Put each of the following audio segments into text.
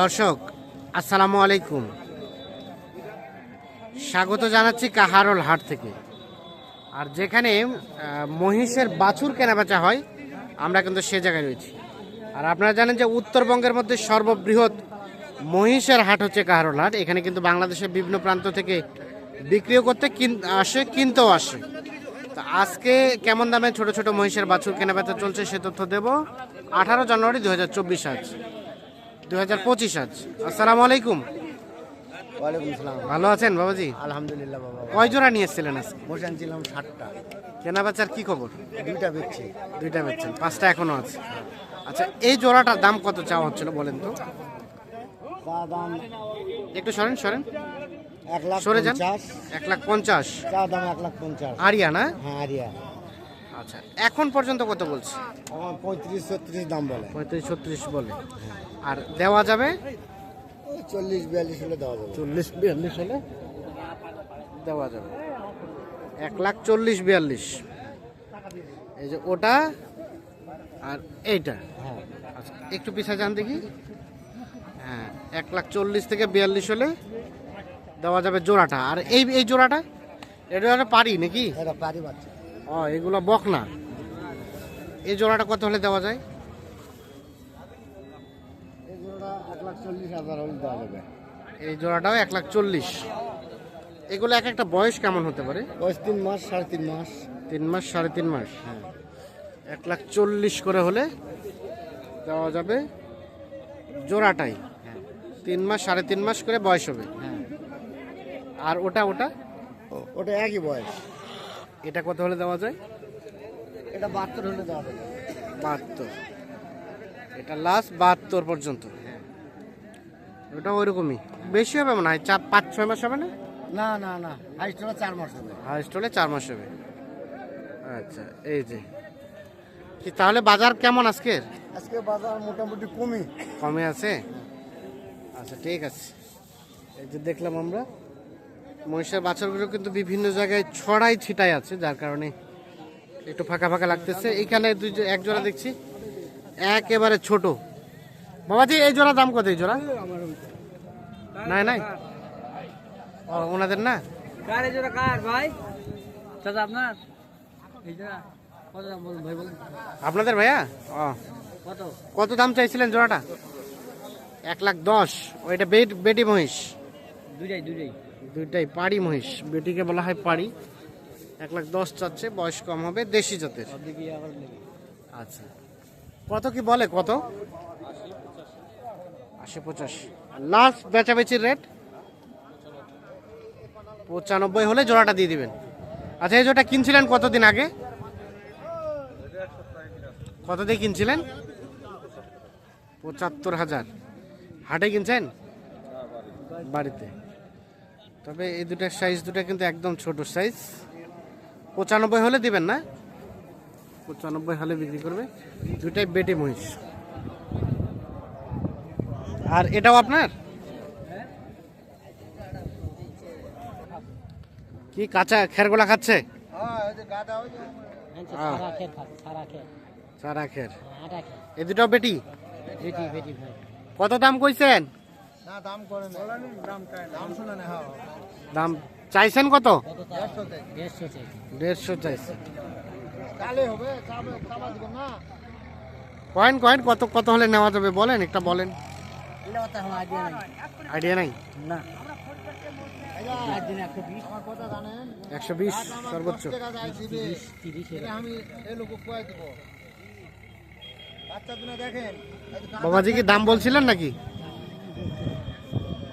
দর্শক, আসসালামু আলাইকুম। স্বাগত জানাচ্ছি কাহারল হাট থেকে। আর যেখানে মহিষের বাছুর কেনাবেচা হয়, আমরা কিন্তু সে জায়গায় রয়েছি। আর আপনারা জানেন যে উত্তরবঙ্গের মধ্যে সর্ববৃহৎ মহিষের হাট হচ্ছে কাহারল হাট। এখানে কিন্তু বাংলাদেশের বিভিন্ন প্রান্ত থেকে বিক্রিও করতে আসে, কিনতেও আসে। তো আজকে কেমন দামে ছোট ছোট মহিষের বাছুর কেনাবেচা চলছে সে তথ্য দেব। আঠারো জানুয়ারি দু হাজার চব্বিশ আজ। দু হাজার পঁচিশ আজ। আসসালামু আলাইকুম। ওয়ালাইকুম সালাম। ভালো আছেন বাবাজি? আলহামদুলিল্লাহ বাবা কয় জোড়া নিয়ে এসেছিলেন আজকে? বসে আনছিলাম ষাটটা কেনা বেচার কি খবর? দুইটা বেচছি। দুইটা বেচছেন পাঁচটা এখনও আছে। আচ্ছা এই জোড়াটার দাম কত চাওয়া হচ্ছিল বলেন তো? দাম একটু সরেন সরেন। এক লাখ সরে যান। এক লাখ পঞ্চাশ। চা দাম এক লাখ পঞ্চাশ। আরিয়া না? হ্যাঁ আরিয়া। আচ্ছা এখন পর্যন্ত কত বলছে? আমার পঁয়ত্রিশ ছত্রিশ দাম বলে। পঁয়ত্রিশ ছত্রিশ বলে। আর দেওয়া যাবে? চল্লিশ বিয়াল্লিশ হলে দেওয়া যাবে। চল্লিশ বিয়াল্লিশ হলে দেওয়া যাবে। এক লাখ চল্লিশ বিয়াল্লিশ। এই যে ওটা আর এইটা। হ্যাঁ। আচ্ছা একটু পিছা যান দেখি। হ্যাঁ এক লাখ চল্লিশ থেকে বিয়াল্লিশ হলে দেওয়া যাবে জোড়াটা। আর এই এই জোড়াটা? এটা পারি নাকি? এটা পারি বাচ্চা। ও এগুলো বক না এই জোড়াটা কত হলে দেওয়া যায়? এই জোড়াটাও এক লাখ চল্লিশ। এগুলো এক একটা বয়স কেমন হতে পারে? বয়স তিন মাস সাড়ে তিন মাস। তিন মাস সাড়ে তিন মাস। হ্যাঁ। এক লাখ চল্লিশ করে হলে দেওয়া যাবে জোড়াটাই। তিন মাস সাড়ে তিন মাস করে বয়স হবে। হ্যাঁ। আর ওটা ওটা? ওটা একই বয়স। এটা কত হলে দেওয়া যায়? এটা বাহাত্তর হলে দেওয়া যাবে। বাহাত্তর। এটা লাস্ট বাহাত্তর পর্যন্ত। ওটা ওইরকমই। বেশি হবে মনে হয় চার পাঁচ ছয় মাস হবে না? না না না। হাইস্ট হলে চার মাস হবে। হাইস্ট হলে চার মাস হবে। আচ্ছা এই যে। কি তাহলে বাজার কেমন আজকের? আজকে বাজার মোটামুটি কমই। কমে আছে? আচ্ছা ঠিক আছে। এই যে দেখলাম আমরা। মহিষের বাছরগুলো কিন্তু বিভিন্ন জায়গায় ছড়াই ছিটাই আছে যার কারণে একটু ফাঁকা ফাঁকা লাগতেছে। এখানে দুই এক জোড়া দেখছি। একেবারে ছোট। বাবাজি এই জোড়া দাম কত এই জোড়া? নাই নাই? ও ওনাদের না? কার এই জোড়া কার ভাই? চাচা আপনার? এই জোড়া কত দাম বলুন ভাই বলুন। আপনাদের ভাইয়া? ও। কত? কত দাম চাইছিলেন জোড়াটা? এক লাখ দশ। ওইটা বেট বেটি মহিষ। দুইটাই দুইটাই। দুইটাই পাড়ি, মহিষ। বেটিকে বলা হয় পাড়ি। এক লাখ দশ চাচ্ছে, বয়স কম হবে, দেশি জাতের। আচ্ছা। কত কি বলে, কত? আশি পঁচাশি। লাস্ট বেচাবেচির রেট পঁচানব্বই হলে জোড়াটা দিয়ে দিবেন। আচ্ছা এই জোড়াটা কিনছিলেন কতদিন আগে? কত দিয়ে কিনছিলেন? পঁচাত্তর হাজার। হাটে কিনছেন? বাড়িতে। তবে এই দুটার সাইজ দুটা কিন্তু একদম ছোট সাইজ পঁচানব্বই হলে দিবেন না? পঁচানব্বই হলে বিক্রি করবে। দুটাই বেটে মহিষ। আর এটাও আপনার? কি কাঁচা খেরগোলা খাচ্ছে? হ্যাঁ সারা খের খাস সারা খের। সারা খের। আটা খের। এ দুটাও বেটি? বেটি বেটি ভাই। কত দাম কইছেন? না দাম করে দাম দাম শুনে না হ্যাঁ। দাম চাইছেন কত? কত দেড়শো না। কয়েন কয়েন কত কত হলে নেওয়া যাবে বলেন একটা বলেন। আইডিয়া নাই। না। একশো বিশ। সর্বোচ্চ। বাবাজি কি দাম বলছিলেন নাকি?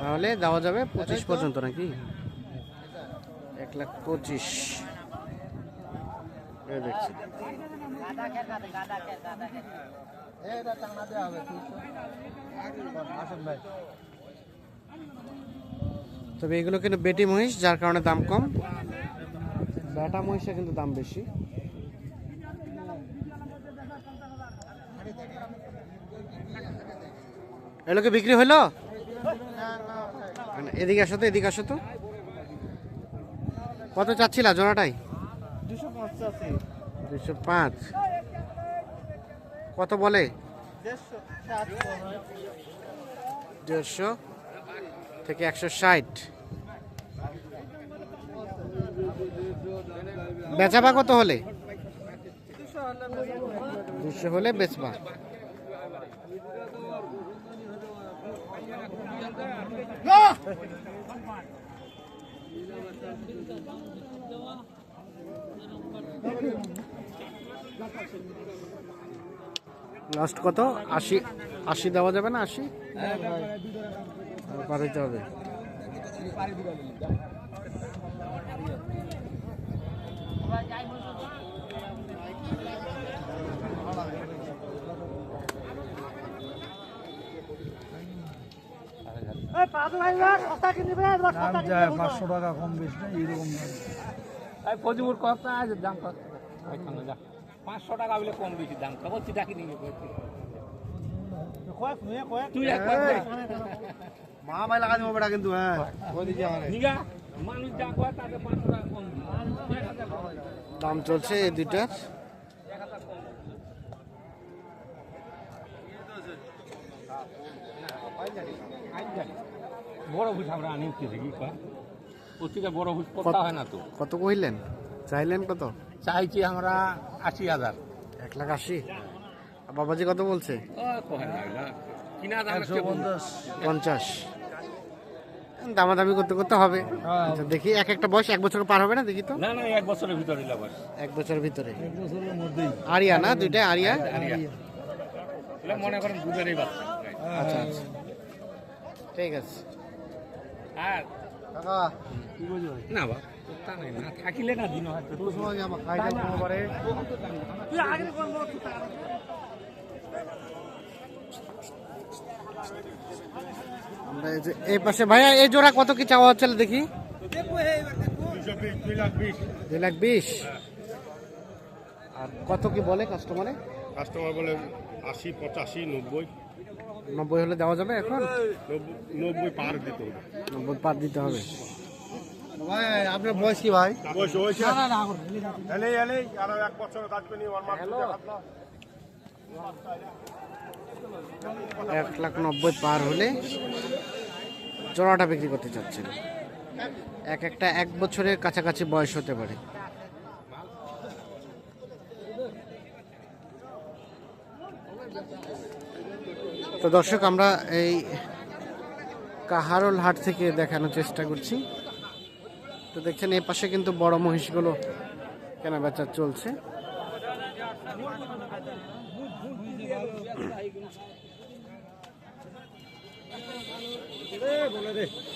তাহলে দেওয়া যাবে পঁচিশ পর্যন্ত নাকি? এক লাখ পঁচিশ। দেখছি। তবে এগুলো কিন্তু বেটি মহিষ যার কারণে দাম কম। বেটা মহিষে কিন্তু দাম বেশি। এগুলো কি বিক্রি হইল এদিকে আসো তো, এদিকে আসো তো। কত চাচ্ছিলা জোড়াটাই? দুশো পাঁচ। কত বলে? দেড়শো থেকে একশো ষাট। বেচাবা কত হলে? দুশো হলে বেচবা। লাস্ট কত? আশি আশি দেওয়া যাবে না? আশি? পারে যাবে দাম যায় পাঁচশো টাকা কম বেশি না এইরকম দাম। ফজিবুর কত আছে দাম কত? যা। পাঁচশো টাকা বলে কম বেশি দাম তো বলছি ডাকি নিয়ে তুই মা ভাই লাগা দেবো বেটা কিন্তু হ্যাঁ। মানুষ যা কয় তাতে পাঁচশো টাকা কম। দাম চলছে এই দুইটার বড় আমরা আনি কয়। বড় করতে হয় না তো। কত কইলেন? চাইলেন কত? চাইছি আমরা আশি হাজার। এক লাখ আশি? বাবাজি কত বলছে। কিনা দাম পঞ্চাশ। পঞ্চাশ। দামাদামি করতে করতে হবে। হ্যাঁ। আচ্ছা দেখি এক একটা বয়স এক বছর পার হবে না দেখি তো? না না এক বছরের ভিতরে এক বছরের ভিতরে। এক বছরের মধ্যেই। আরিয়া না দুইটা আরিয়া? মনে করেন দুধেরই বাচ্চা। আচ্ছা আচ্ছা। ঠিক আছে। আর? না বা তা নাই না থাকিলে না দিন হয়তো আমরা এই যে এই পাশে ভাইয়া এই জোড়া কত কি চাওয়া হচ্ছে দেখি? দুই লাখ বিশ। আর কত কি বলে কাস্টমারে কাস্টমার বলে আশি পঁচাশি নব্বই। নব্বই হলে দেওয়া যাবে এখন? নব্বই- পার দিতে হবে। নব্বই পার দিতে হবে। ভাই আপনার বয়স কি ভাই? বয়স হয়েছে এলেই এলেই আরও এক বছর কাজ করে ওর। এক লাখ নব্বই পার হলে জোড়াটা বিক্রি করতে চাচ্ছেন। এক একটা এক বছরের কাছাকাছি বয়স হতে পারে। তো দর্শক আমরা এই কাহারোল হাট থেকে দেখানোর চেষ্টা করছি। তো দেখছেন এ পাশে কিন্তু বড় মহিষগুলো কেনা বেচা চলছে